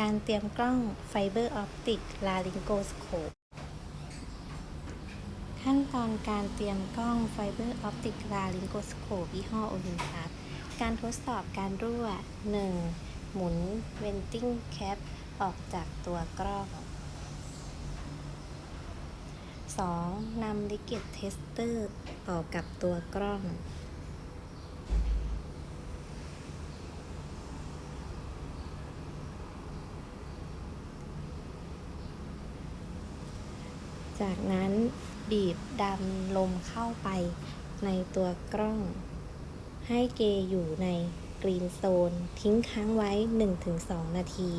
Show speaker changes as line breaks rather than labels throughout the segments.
การเตรียมกล้องไฟเบอร์ออปติกลาริงโกสโคปขั้นตอนการเตรียมกล้องไฟเบอร์ออปติกลาริงโกสโคปยี่ห้อโอลิมปัสการทดสอบการรั่ว 1. หมุนเวนติ้งแคปออกจากตัวกล้อง 2. นำลิเกตเทสเตอร์ต่อกับตัวกล้อง จากนั้นบีบดันลมเข้าไปในตัวกล้อง ให้เกอยู่ในกรีนโซน ทิ้งค้างไว้ 1-2 นาที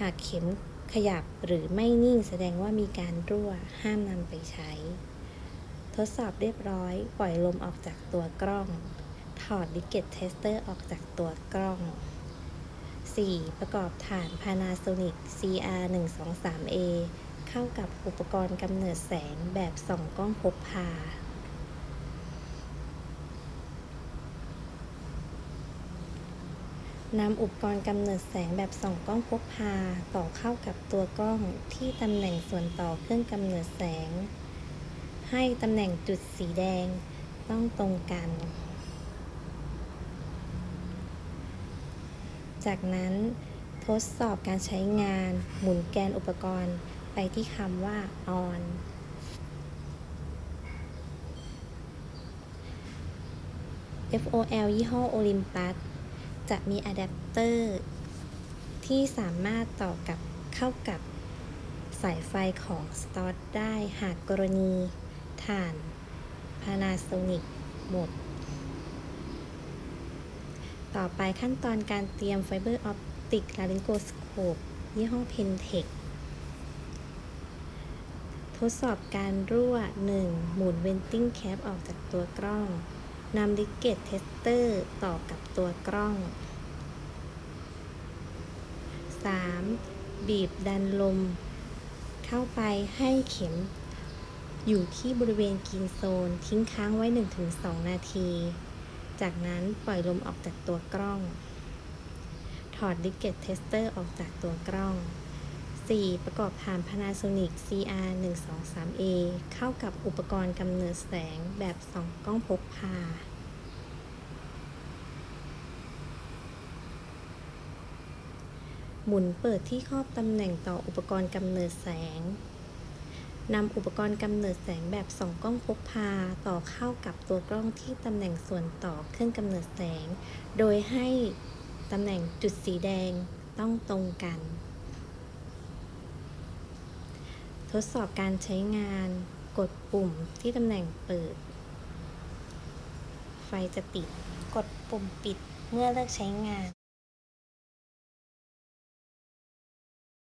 หากเข็มขยับหรือไม่นิ่งแสดงว่ามีการรั่วห้ามนำไปใช้ ทดสอบเรียบร้อยปล่อยลมออกจากตัวกล้อง ถอดลิเกตเทสเตอร์ออกจากตัวกล้อง 4. ประกอบฐาน Panasonic CR123A เข้ากับอุปกรณ์กำเนิดแสงแบบส่องกล้องพกพา นำอุปกรณ์กำเนิดแสงแบบส่องกล้องพกพา ต่อเข้ากับตัวกล้องที่ตำแหน่งส่วนต่อเครื่องกำเนิดแสง ให้ตำแหน่งจุดสีแดงต้องตรงกัน จากนั้นทดสอบการใช้งานหมุนแกนอุปกรณ์ ไปที่คำว่า on FOL ยี่ห้อโอลิมปัสจะมีอะแดปเตอร์ ที่สามารถต่อกับเข้ากับสายไฟของ s t o r ได้หากกรณีฐาน Panasonic หมด ต่อไปขั้นตอนการเตรียมไฟเบอร์ออปติกลาริงโกสโคปยี่ห้อเพนเทค ทดสอบการรั่ว 1. หมุนเวนติ้งแคปออกจากตัวกล้องนำลิเกตเทสเตอร์ต่อกับตัวกล้อง 3. บีบดันลม เข้าไปให้เข็ม อยู่ที่บริเวณกรีนโซนทิ้งค้างไว้ 1-2 นาที จากนั้นปล่อยลมออกจากตัวกล้อง ถอดลิเกตเทสเตอร์ออกจากตัวกล้อง 4. ประกอบฐาน Panasonic CR 1 2 3 A เข้ากับอุปกรณ์กำเนิดแสงแบบส่องกล้องพกพา หมุนเปิดที่ครอบตำแหน่งต่ออุปกรณ์กำเนิดแสงนำอุปกรณ์กำเนิดแสงแบบส่องกล้องพกพาต่อเข้ากับตัวกล้องที่ตำแหน่งส่วนต่อเครื่องกำเนิดแสง โดยให้ตำแหน่งจุดสีแดงต้องตรงกัน ทดสอบการใช้งานกดปุ่มที่ตำแหน่งเปิด ไฟจะติด กดปุ่มปิดเมื่อเลิกใช้งาน